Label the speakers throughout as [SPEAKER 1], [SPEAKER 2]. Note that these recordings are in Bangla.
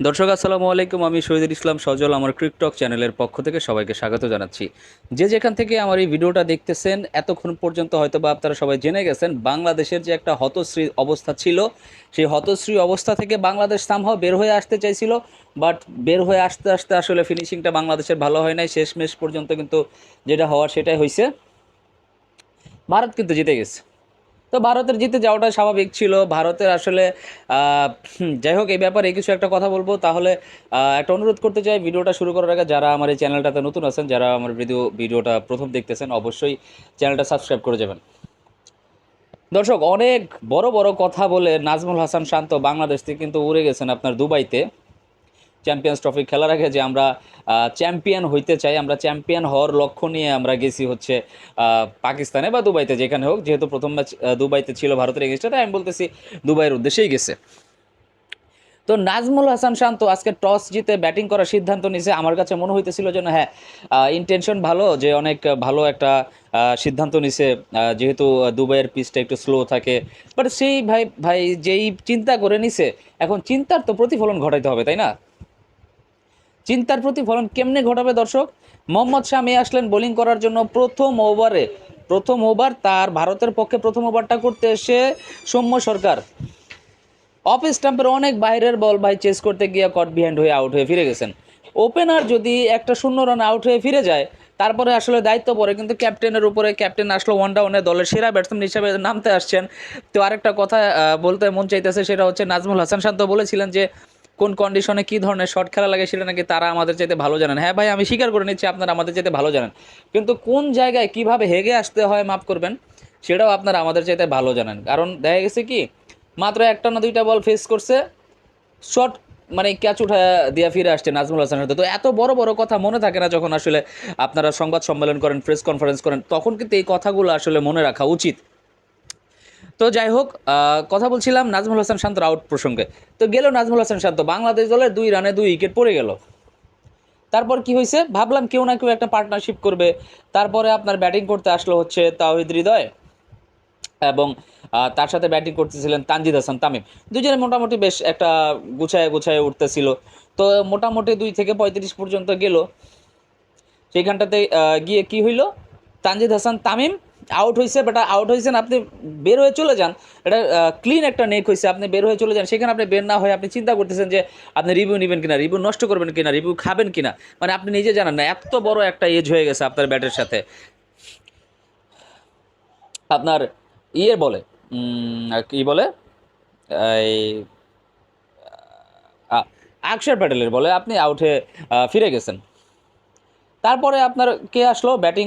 [SPEAKER 1] দর্শক, আসসালামু আলাইকুম। আমি শহীদুল ইসলাম সজল, আমার ক্রিকটক চ্যানেলের পক্ষ থেকে সবাইকে স্বাগত জানাচ্ছি। যে যেখান থেকে আমার এই ভিডিওটা দেখতেছেন, এতক্ষণ পর্যন্ত হয়তো বা আপনারা সবাই জেনে গেছেন, বাংলাদেশের যে একটা হতশ্রী অবস্থা ছিল, সেই হতশ্রী অবস্থা থেকে বাংলাদেশ সামহাও বের হয়ে আসতে চাইছিল বাট বের হয়ে আসতে আসতে আসলে ফিনিশিংটা বাংলাদেশের ভালো হয় নাই। শেষমেশ পর্যন্ত কিন্তু যেটা হওয়ার সেটাই হয়েছে ভারত কিন্তু জিতে গেছে। তো ভারতের জিতে যাওয়াটা স্বাভাবিক ছিল। ভারতের আসলে যাই হোক, এই ব্যাপারে কিছু একটা কথা বলব। তাহলে একটা অনুরোধ করতে চাই, ভিডিওটা শুরু করার আগে যারা আমার এই চ্যানেলটাতে নতুন আছেন, যারা আমার ভিডিও, ভিডিওটা প্রথম দেখতেছেন, অবশ্যই চ্যানেলটা সাবস্ক্রাইব করে যাবেন। দর্শক, অনেক বড় বড় কথা বলে নাজমুল হাসান শান্ত বাংলাদেশ থেকে কিন্তু উড়ে গেছেন আপনার দুবাইতে। চ্যাম্পিয়ন্স ট্রফি খেলার আগে যে আমরা চ্যাম্পিয়ন হইতে চাই, আমরা চ্যাম্পিয়ন হওয়ার লক্ষ্য নিয়ে আমরা গেছি হচ্ছে পাকিস্তানে বা দুবাইতে, যেখানে হোক। যেহেতু প্রথম ম্যাচ দুবাইতে ছিল ভারতের এগেনস্টে তাই আমি বলতেছি দুবাইয়ের উদ্দেশ্যেই গেছে। তো নাজমুল হাসান শান্ত আজকে টস জিতে ব্যাটিং করার সিদ্ধান্ত নিয়েছে। আমার কাছে মনে হইতেছিল যেন হ্যাঁ ইন্টেনশন ভালো যে অনেক ভালো একটা সিদ্ধান্ত নিছে যেহেতু দুবাইয়ের পিচটা একটু স্লো থাকে। বাট সেই ভাই ভাই যেই চিন্তা করে নিছে, এখন চিন্তার তো প্রতিফলন ঘটাইতে হবে, তাই না? চিন্তার প্রতিফলন কেমনে ঘটাবে দর্শক? মোহাম্মদ শামি আসলেন বোলিং করার জন্য প্রথম ওভারে। প্রথম ওভার তার ভারতের পক্ষে প্রথম ওভারটা করতে এসে সৌম্য সরকার। অফ স্টাম্পের অনেক বাইরের বল ভাই চেস করতে গিয়ে কট বিহাইন্ড হয়ে আউট হয়ে ফিরে গেছেন। ওপেনার যদি একটা শূন্য রান আউট হয়ে ফিরে যায়, তারপরে আসলে দায়িত্ব পড়ে। কিন্তু ক্যাপ্টেনের উপরে ক্যাপ্টেন আসলো ওয়ান ডাউনে দলের সেরা ব্যাটসম্যান হিসেবে নামতে আসছেন। তো আরেকটা কথা বলতে মন চাইতেছে সেটা হচ্ছে নাজমুল হাসান শান্ত বলেছিলেন যে কোন কন্ডিশনে কী ধরনের শর্ট খেলা লাগে সেটা নাকি তারা আমাদের চাইতে ভালো জানেন। হ্যাঁ ভাই, আমি স্বীকার করে নিচ্ছি আপনারা আমাদের চাইতে ভালো জানেন। কিন্তু কোন জায়গায় কীভাবে হেগে আসতে হয় মাফ করবেন, সেটাও আপনারা আমাদের চাইতে ভালো জানেন। কারণ দেখা গেছে কি, মাত্র একটা না দুইটা বল ফেস করছে শর্ট মানে ক্যাচ উঠা দিয়া ফিরে আসছে নাজমুল হাসান সাথে তো এত বড় বড় কথা মনে থাকে না যখন আসলে আপনারা সংবাদ সম্মেলন করেন প্রেস কনফারেন্স করেন, তখন কিন্তু এই কথাগুলো আসলে মনে রাখা উচিত। তো যাই হোক কথা বলছিলাম নাজমুল হাসান শান্তর আউট প্রসঙ্গে। তো গেল নাজমুল হাসান শান্ত, বাংলাদেশ দলের দুই রানে দুই উইকেট পড়ে গেল। তারপর কি হয়েছে? ভাবলাম কেউ না কেউ একটা পার্টনারশিপ করবে। তারপরে আপনার ব্যাটিং করতে আসলো হচ্ছে তাওহিদ হৃদয় এবং তার সাথে ব্যাটিং করতেছিলেন তানজিদ হাসান তামিম। দুজনে মোটামুটি বেশ একটা গুছায় গুছায় উঠতেছিল। তো মোটামুটি দুই থেকে পঁয়ত্রিশ পর্যন্ত গেল। সেইখানটাতে গিয়ে কি হইল? তানজিদ হাসান তামিম আউট হয়েছে বাট আউট হয়েছেন আপনি বের হয়ে চলে যান এটা ক্লিন একটা নেক হয়েছে আপনি বের হয়ে চলে যান সেখানে আপনি বের না হয়ে আপনি চিন্তা করতেছেন যে আপনি রিভিউ নেবেন কিনা রিভিউ নষ্ট করবেন কিনা রিভিউ খাবেন কিনা মানে আপনি নিজে জানেন না এত বড় একটা এজ হয়ে গেছে আপনার ব্যাটের সাথে আপনার ইয়ে বলে কি বলে এই আ- অক্ষর প্যাটেলের বলে আপনি আউটে ফিরে গেছেন তারপরে আপনার কে আসলো? ব্যাটিং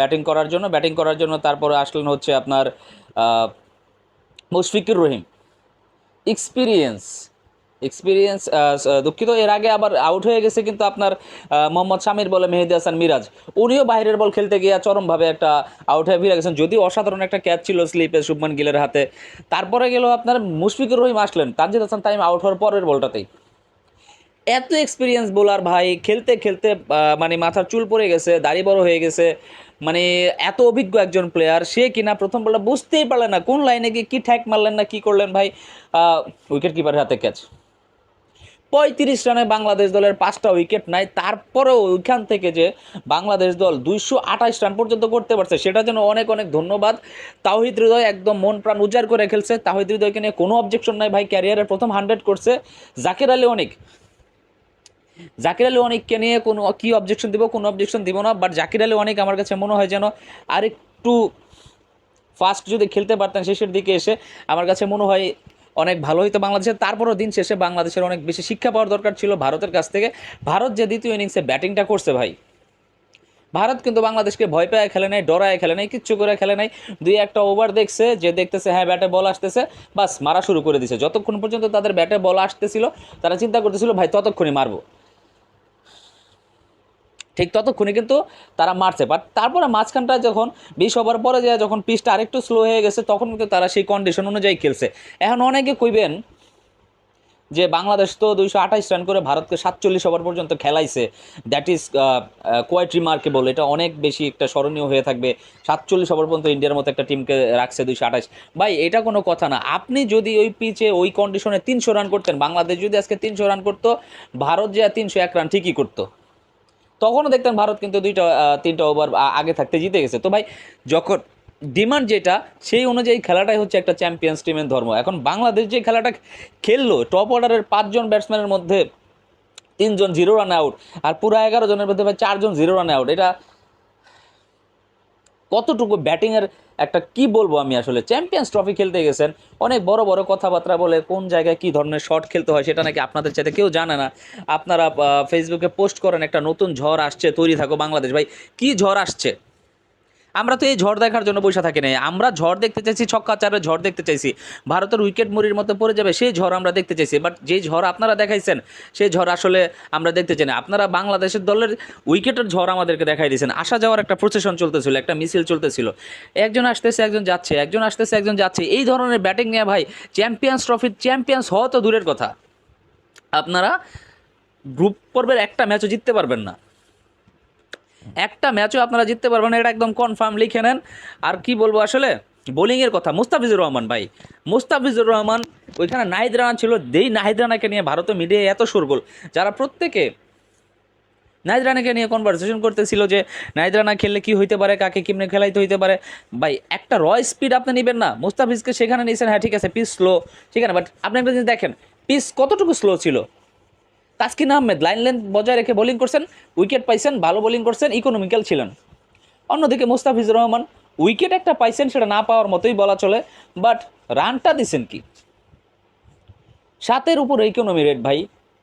[SPEAKER 1] ব্যাটিং করার জন্য। ব্যাটিং করার জন্য তারপরে আসলেন হচ্ছে আপনার মুশফিকুর রহিম। এক্সপিরিয়েন্স। এক্সপিরিয়েন্স দুঃখিত। এর আগে আবার আউট হয়ে গেছে কিন্তু আপনার মোহাম্মদ শামির বলে মেহেদি হাসান মিরাজ। উনিও বাইরের বল খেলতে গিয়ে চরমভাবে একটা আউট হয়ে ফিরে গেছেন। যদিও অসাধারণ একটা ক্যাচ ছিল স্লিপে শুভমান গিলের হাতে। তারপরে গেল আপনার মুশফিকুর রহিম আসলেন। তানজিদ হাসান টাইম আউট হওয়ার পরের বলটাতেই। এত এক্সপিরিয়েন্স বোলার ভাই, খেলতে খেলতে মানে মাথার চুল পড়ে গেছে, দাড়ি বড় হয়ে গেছে মানে এত অভিজ্ঞ একজন প্লেয়ার সে কিনা প্রথম বলটা বুঝতেই পারলেন না, কোন লাইনে গিয়ে কী ঠ্যাক মারলেন না, কী করলেন ভাই উইকেট কিপারের হাতে ক্যাচ পঁয়ত্রিশ রানে বাংলাদেশ দলের পাঁচটা উইকেট নাই, তারপরেও ওইখান থেকে যে বাংলাদেশ দল দুইশো আঠাশ রান পর্যন্ত করতে পারছে, সেটার জন্য অনেক অনেক ধন্যবাদ। তাহিদ হৃদয় একদম মন প্রাণ উজাড় করে খেলছে তাহিদ হৃদয়কে নিয়ে কোনো অবজেকশন নাই ভাই ক্যারিয়ারের প্রথম হান্ড্রেড করছে, জাকির আলী অনেক। জাকির আলী অনেককে নিয়ে কোনো কি অবজেকশন দিব, কোনো অবজেকশন দিব না বাট জাকির আলী অনেক আমার কাছে মনে হয় যেন আরেকটু ফার্স্ট যদি খেলতে পারতেন শেষের দিকে এসে, আমার কাছে মনে হয় অনেক ভালো হইতো বাংলাদেশের। তারপরও দিন শেষে বাংলাদেশের অনেক বেশি শিক্ষা পাওয়ার দরকার ছিল ভারতের কাছ থেকে। ভারত যে দ্বিতীয় ইনিংসে ব্যাটিংটা করছে ভাই, ভারত কিন্তু বাংলাদেশকে ভয় পেয়ে খেলে নাই, ডরায় খেলে নাই, কিচ্ছু করে খেলে নাই। দুই একটা ওভার দেখছে, যে দেখতেছে হ্যাঁ ব্যাটে বল আসতেছে, বাস মারা শুরু করে দিছে। যতক্ষণ পর্যন্ত তাদের ব্যাটে বল আসতেছিল, তারা চিন্তা করতেছিল, ভাই ততক্ষণই মারবো। ঠিক ততক্ষণে কিন্তু তারা মারছে। বাট তারপরে মাঝখানটা যখন বিশ ওভার পরে যায় যখন পিচটা আরেকটু স্লো হয়ে গেছে, তখন কিন্তু তারা সেই কন্ডিশন অনুযায়ী খেলছে। এখন অনেকে কইবেন যে বাংলাদেশ তো দুইশো আঠাইশ রান করে ভারতকে সাতচল্লিশ ওভার পর্যন্ত খেলাইছে। দ্যাট ইজ কোয়াইট রিমার্কেবল এটা অনেক বেশি একটা স্মরণীয় হয়ে থাকবে। সাতচল্লিশ ওভার পর্যন্ত ইন্ডিয়ার মতো একটা টিমকে রাখছে দুইশো আঠাইশ। ভাই, এটা কোনো কথা না। আপনি যদি ওই পিচে ওই কন্ডিশনে তিনশো রান করতেন, বাংলাদেশ যদি আজকে তিনশো রান করতো, ভারত যে তিনশো এক রান ঠিকই করতো। তখনও দেখতেন ভারত কিন্তু দুইটা তিনটা ওভার আগে থাকতে জিতে গেছে। তো ভাই, যখন ডিমান্ড যেটা, সেই অনুযায়ী খেলাটাই হচ্ছে একটা চ্যাম্পিয়ন্স টিমের ধর্ম। এখন বাংলাদেশ যে খেলাটা খেললো টপ অর্ডারের পাঁচজন ব্যাটসম্যানের মধ্যে তিনজন জিরো রান আউট আর পুরো এগারো জনের মধ্যে ভাই চারজন জিরো রান আউট এটা কতটুকু ব্যাটিংয়ের একটা কি বলব আমি আসলে? চ্যাম্পিয়ন্স ট্রফি খেলতে গেছেন, অনেক বড় বড় কথাবার্তা বলে কোন জায়গায় কি ধরনের শট খেলতে হয় সেটা নাকি আপনাদের চাইতে কেউ জানে না। আপনারা ফেসবুকে পোস্ট করেন, একটা নতুন ঝড় আসছে, তৈরি থাকো বাংলাদেশ। ভাই, কি ঝড় আসছে? আমরা তো এই ঝড় দেখার জন্য বসে থাকি নাই। আমরা ঝড় দেখতে চাইছি ছক্কা চারের ঝড় দেখতে চাইছি। ভারতের উইকেট মুড়ির মতো পড়ে যাবে, সেই ঝড় আমরা দেখতে চাইছি। বাট যেই ঝড় আপনারা দেখাইছেন, সেই ঝড় আসলে আমরা দেখতে চাই না। আপনারা বাংলাদেশের দলের উইকেটের ঝড় আমাদেরকে দেখাই দিয়েছেন। আসা যাওয়ার একটা প্রসেশন চলতেছিল, একটা মিছিল চলতেছিল। একজন আসতেছে, একজন যাচ্ছে, একজন আসতেছে, একজন যাচ্ছে। এই ধরনের ব্যাটিং নিয়ে ভাই চ্যাম্পিয়ন্স ট্রফির চ্যাম্পিয়ন্স হওয়া তো দূরের কথা। আপনারা গ্রুপ পর্বের একটা ম্যাচও জিততে পারবেন না। একটা ম্যাচও আপনারা জিততে পারবেন এটা একদম কনফার্ম লিখে নেন। আর কি বলব আসলে? বোলিংয়ের কথা, মুস্তাফিজুর রহমান ভাই। মুস্তাফিজুর রহমান, ওইখানে নাহিদ রানা ছিল দেই নাহিদ রানাকে নিয়ে ভারতীয় মিডিয়ায় এত শোরগোল যারা প্রত্যেকে নাহিদ রানাকে নিয়ে কনভারসেশন করতেছিল যে, নাহিদ রানা খেললে কি হইতে পারে, কাকে কেমনে খেলাইতে হইতে পারে? ভাই, একটা র স্পিড আপনি নেবেন না। মুস্তাফিজকে সেখানে নিয়েছেন হ্যাঁ ঠিক আছে পিস স্লো ঠিক আছে বাট আপনি একটা জিনিস দেখেন পিস কতটুকু স্লো ছিল? তাসকিন আহমেদ, লাইন লেন্থ বজায় রেখে বোলিং করছেন উইকেট পাইছেন, ভালো বোলিং করছেন ইকোনমিক্যাল ছিলেন। অন্যদিকে মুস্তাফিজুর রহমান উইকেট একটা পাইছেন, সেটা না পাওয়ার মতোই বলা চলে বাট রানটা দিছেন কি? সাতের উপর ইকোনমি রেট ভাই,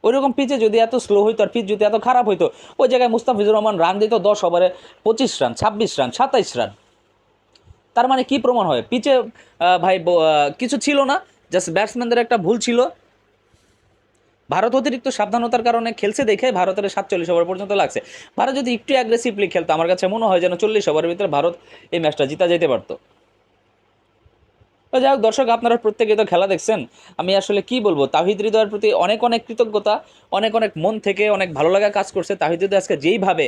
[SPEAKER 1] ওইরকম পিচে যদি এত স্লো হইতো আর পিচ যদি এত খারাপ হইতো, ওই জায়গায় মুস্তাফিজুর রহমান রান দিত দশ ওভারে পঁচিশ রান ছাব্বিশ রান সাতাইশ রান তার মানে কি প্রমাণ হয়? পিচে ভাই কিছু ছিল না জাস্ট ব্যাটসম্যানদের একটা ভুল ছিল ভারত অতিরিক্ত সাবধানতার কারণে খেলছে দেখে ভারতের সাতচল্লিশ ওভার পর্যন্ত লাগছে। ভারত যদি একটু অ্যাগ্রেসিভলি খেলতো, আমার কাছে মনে হয় যেন চল্লিশ ওভারের ভিতরে ভারত এই ম্যাচটা জিতা যেতে পারতো। যাই হোক, দর্শক, আপনারা প্রত্যেকে তো খেলা দেখছেন। আমি আসলে কি বলব, তাহিদ হৃদয়ের প্রতি অনেক অনেক কৃতজ্ঞতা, অনেক অনেক মন থেকে অনেক ভালো লাগা কাজ করছে। তাহিদ হৃদয় আজকে যেইভাবে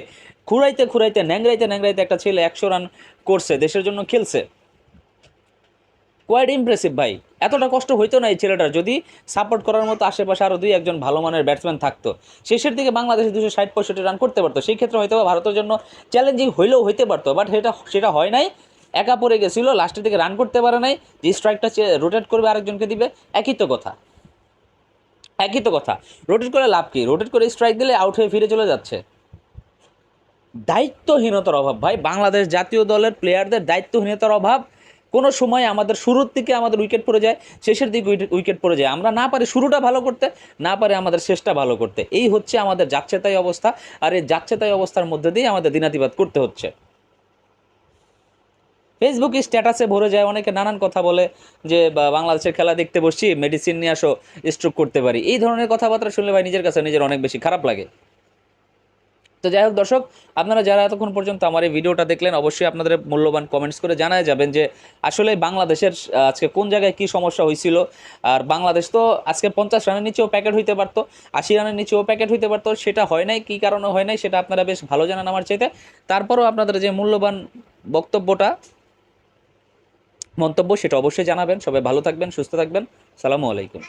[SPEAKER 1] খুঁড়াইতে খুঁড়াইতে ন্যাংরাইতে ন্যাংরাইতে একটা ছেলে একশো রান করছে, দেশের জন্য খেলছে। কোয়াইট ইমপ্রেসিভ ভাই। এতটা কষ্ট হইতো না এই ছেলেটার। যদি সাপোর্ট করার মতো আশেপাশে আরও দুই একজন ভালো মানের ব্যাটসম্যান থাকতো, শেষের দিকে বাংলাদেশ দুশো ষাট পঁয়ষট্টি রান করতে পারতো। সেই ক্ষেত্রে হয়তো ভারতের জন্য চ্যালেঞ্জিং হইলেও হইতে পারতো বাট সেটা সেটা হয় নাই। একা পড়ে গেছিল লাস্টের দিকে রান করতে পারে নাই, যে স্ট্রাইকটা রোটেট করবে আরেকজনকে দিবে, একই তো কথা। একই তো কথা। রোটেট করে লাভ কি? রোটেট করে স্ট্রাইক দিলে আউট হয়ে ফিরে চলে যাচ্ছে। দায়িত্বহীনতার অভাব ভাই, বাংলাদেশ জাতীয় দলের প্লেয়ারদের দায়িত্বহীনতার অভাব। কোনো সময় আমাদের শুরুর দিকে আমাদের উইকেট পড়ে যায়, শেষের দিকে উইকেট পড়ে যায়। আমরা না পারি শুরুটা ভালো করতে, না পারি আমাদের শেষটা ভালো করতে। এই হচ্ছে আমাদের যাচ্ছে তাই অবস্থা, আর এই যাচ্ছে তাই অবস্থার মধ্যে দিয়ে আমাদের দিনাতিবাদ করতে হচ্ছে। ফেসবুকে স্ট্যাটাসে ভরে যায়, অনেকে নানান কথা বলে যে বাংলাদেশের খেলা দেখতে বসছি মেডিসিন নিয়ে আসো স্ট্রোক করতে পারি। এই ধরনের কথাবার্তা শুনলে ভাই নিজের কাছে নিজের অনেক বেশি খারাপ লাগে। তো যাই হোক দর্শক, আপনারা যারা এতক্ষণ পর্যন্ত আমার এই ভিডিওটা দেখলেন, অবশ্যই আপনাদের মূল্যবান কমেন্টস করে জানায় যাবেন যে আসলে বাংলাদেশের আজকে কোন জায়গায় কি সমস্যা হয়েছিল। আর বাংলাদেশ তো আজকে পঞ্চাশ রানের নিচেও প্যাকেট হইতে পারতো, আশি রানের নিচেও প্যাকেট হইতে পারতো, সেটা হয় নাই, কী কারণে হয় নাই, সেটা আপনারা বেশ ভালো জানান আমার চাইতে। তারপরও আপনাদের যে মূল্যবান বক্তব্যটা, মন্তব্য, সেটা অবশ্যই জানাবেন। সবাই ভালো থাকবেন, সুস্থ থাকবেন। সালামু আলাইকুম।